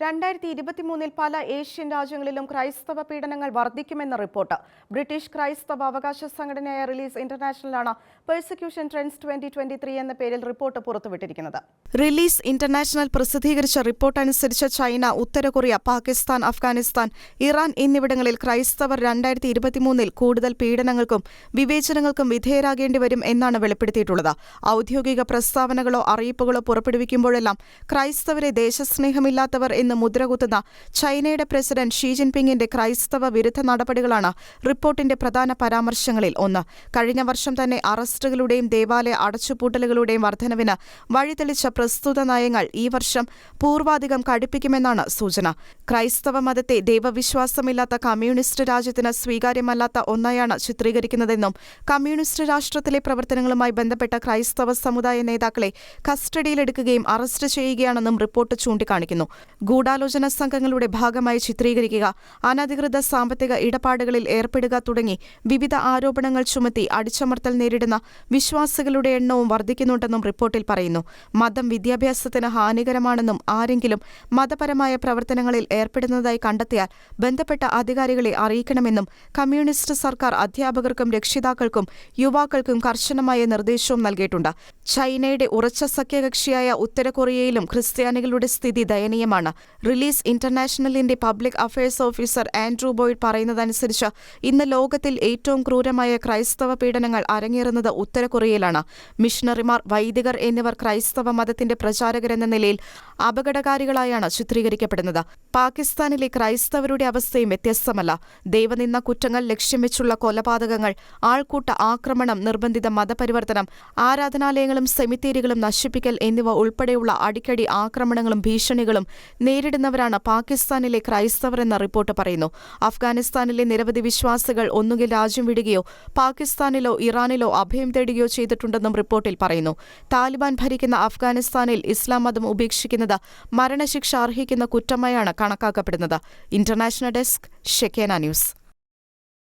രണ്ടായിരത്തി ഇരുപത്തിമൂന്നിൽ പല ഏഷ്യൻ രാജ്യങ്ങളിലും ക്രൈസ്തവ പീഡനങ്ങൾ വർദ്ധിക്കുമെന്ന റിപ്പോർട്ട്. ബ്രിട്ടീഷ് ക്രൈസ്തവ അവകാശ സംഘടനയായ Release ഇന്റർനാഷണലാണ് persecution trends twenty twenty three എന്ന പേരിൽ റിപ്പോർട്ട് പുറത്തുവിട്ടിരിക്കുന്നത്. റിലീസ് ഇന്റർനാഷണൽ പ്രസിദ്ധീകരിച്ച റിപ്പോർട്ട് അനുസരിച്ച് ചൈന ഉത്തര കൊറിയ പാകിസ്ഥാൻ അഫ്ഗാനിസ്ഥാൻ ഇറാൻ എന്നിവിടങ്ങളിൽ ക്രൈസ്തവർ രണ്ടായിരത്തി ഇരുപത്തിമൂന്നിൽ കൂടുതൽ പീഡനങ്ങൾക്കും വിവേചനങ്ങൾക്കും വിധേയരാകേണ്ടി വരും എന്നാണ് വെളിപ്പെടുത്തിയിട്ടുള്ളത്. ഔദ്യോഗിക പ്രസ്താവനകളോ അറിയിപ്പുകളോ പുറപ്പെടുവിക്കുമ്പോഴെല്ലാം ക്രൈസ്തവരെ ദേശസ്നേഹമില്ലാത്തവർ എന്ന് മുദ്രകുത്തുന്ന ചൈനയുടെ പ്രസിഡന്റ് ഷീ ജിൻപിങ്ങിന്റെ ക്രൈസ്തവ വിരുദ്ധ നടപടികളാണ് റിപ്പോർട്ടിന്റെ പ്രധാന പരാമർശങ്ങളിൽ ഒന്ന്. കഴിഞ്ഞ വർഷം തന്നെ അറസ്റ്റുകളുടെയും ദേവാലയ അടച്ചുപൂട്ടലുകളുടെയും വർധനവിന് വഴിതെളിച്ച പ്രസ്തുത നയങ്ങൾ ഈ വർഷം പൂർവാധികം കടുപ്പിക്കുമെന്നാണ് സൂചന. ക്രൈസ്തവ മതത്തെ ദൈവവിശ്വാസമില്ലാത്ത കമ്മ്യൂണിസ്റ്റ് രാജ്യത്തിന് സ്വീകാര്യമല്ലാത്ത ഒന്നായാണ് ചിത്രീകരിക്കുന്നതെന്നും കമ്മ്യൂണിസ്റ്റ് രാഷ്ട്രത്തിലെ പ്രവർത്തനങ്ങളുമായി ബന്ധപ്പെട്ട ക്രൈസ്തവ സമുദായ നേതാക്കളെ കസ്റ്റഡിയിലെടുക്കുകയും അറസ്റ്റ് ചെയ്യുകയാണെന്നും റിപ്പോർട്ട് ചൂണ്ടിക്കാണിക്കുന്നു. ഗൂഢാലോചന സംഘങ്ങളുടെ ഭാഗമായി ചിത്രീകരിക്കുക. അനധികൃത സാമ്പത്തിക ഇടപാടുകളിൽ ഏർപ്പെടുക തുടങ്ങി വിവിധ ആരോപണങ്ങൾ ചുമത്തി അടിച്ചമർത്തൽ നേരിടുന്ന വിശ്വാസികളുടെ എണ്ണവും വർദ്ധിക്കുന്നുണ്ടെന്നും റിപ്പോർട്ടിൽ പറയുന്നു. മതം വിദ്യാഭ്യാസത്തിന് ഹാനികരമാണെന്നും ആരെങ്കിലും മതപരമായ പ്രവർത്തനങ്ങളിൽ ഏർപ്പെടുന്നതായി കണ്ടെത്തിയാൽ ബന്ധപ്പെട്ട അധികാരികളെ അറിയിക്കണമെന്നും കമ്മ്യൂണിസ്റ്റ് സർക്കാർ അധ്യാപകർക്കും രക്ഷിതാക്കൾക്കും യുവാക്കൾക്കും കർശനമായ നിർദ്ദേശവും നൽകിയിട്ടുണ്ട്. ചൈനയുടെ ഉറച്ച സഖ്യകക്ഷിയായ ഉത്തരകൊറിയയിലും ക്രിസ്ത്യാനികളുടെ സ്ഥിതി ദയനീയമാണ്. Release ഇന്റർനാഷണലിന്റെ public affairs officer Andrew Boyd പറയുന്നതനുസരിച്ച് ഇന്ന് ലോകത്തിൽ ഏറ്റവും ക്രൂരമായ ക്രൈസ്തവ പീഡനങ്ങൾ അരങ്ങേറുന്നത് ഉത്തര കൊറിയയിലാണ് മിഷണറിമാർ വൈദികർ എന്നിവർ ക്രൈസ്തവ മതത്തിന്റെ പ്രചാരകരെന്ന നിലയിൽ അപകടകാരികളായാണ് ചിത്രീകരിക്കപ്പെടുന്നത്. പാകിസ്ഥാനിലെ ക്രൈസ്തവരുടെ അവസ്ഥയും വ്യത്യസ്തമല്ല. ദൈവനിന്ന കുറ്റങ്ങൾ ലക്ഷ്യം വെച്ചുള്ള കൊലപാതകങ്ങൾ ആൾക്കൂട്ട ആക്രമണം നിർബന്ധിത മതപരിവർത്തനം ആരാധനാലയങ്ങളും സെമിത്തേരികളും നശിപ്പിക്കൽ എന്നിവ ഉൾപ്പെടെയുള്ള അടിക്കടി ആക്രമണങ്ങളും ഭീഷണികളും നേരിടുന്നവരാണ് പാകിസ്ഥാനിലെ ക്രൈസ്തവർ എന്ന റിപ്പോർട്ട് പറയുന്നു. അഫ്ഗാനിസ്ഥാനിലെ നിരവധി വിശ്വാസികൾ ഒന്നുകിൽ രാജ്യം വിടുകയോ പാകിസ്ഥാനിലോ ഇറാനിലോ അഭയം തേടുകയോ ചെയ്തിട്ടുണ്ടെന്നും റിപ്പോർട്ടിൽ പറയുന്നു. താലിബാൻ ഭരിക്കുന്ന അഫ്ഗാനിസ്ഥാനിൽ ഇസ്ലാം മതം ഉപേക്ഷിക്കുന്നത് മരണശിക്ഷ അർഹിക്കുന്ന കുറ്റമായാണ് കണക്കാക്കപ്പെടുന്നത്. International desk Shekinah news.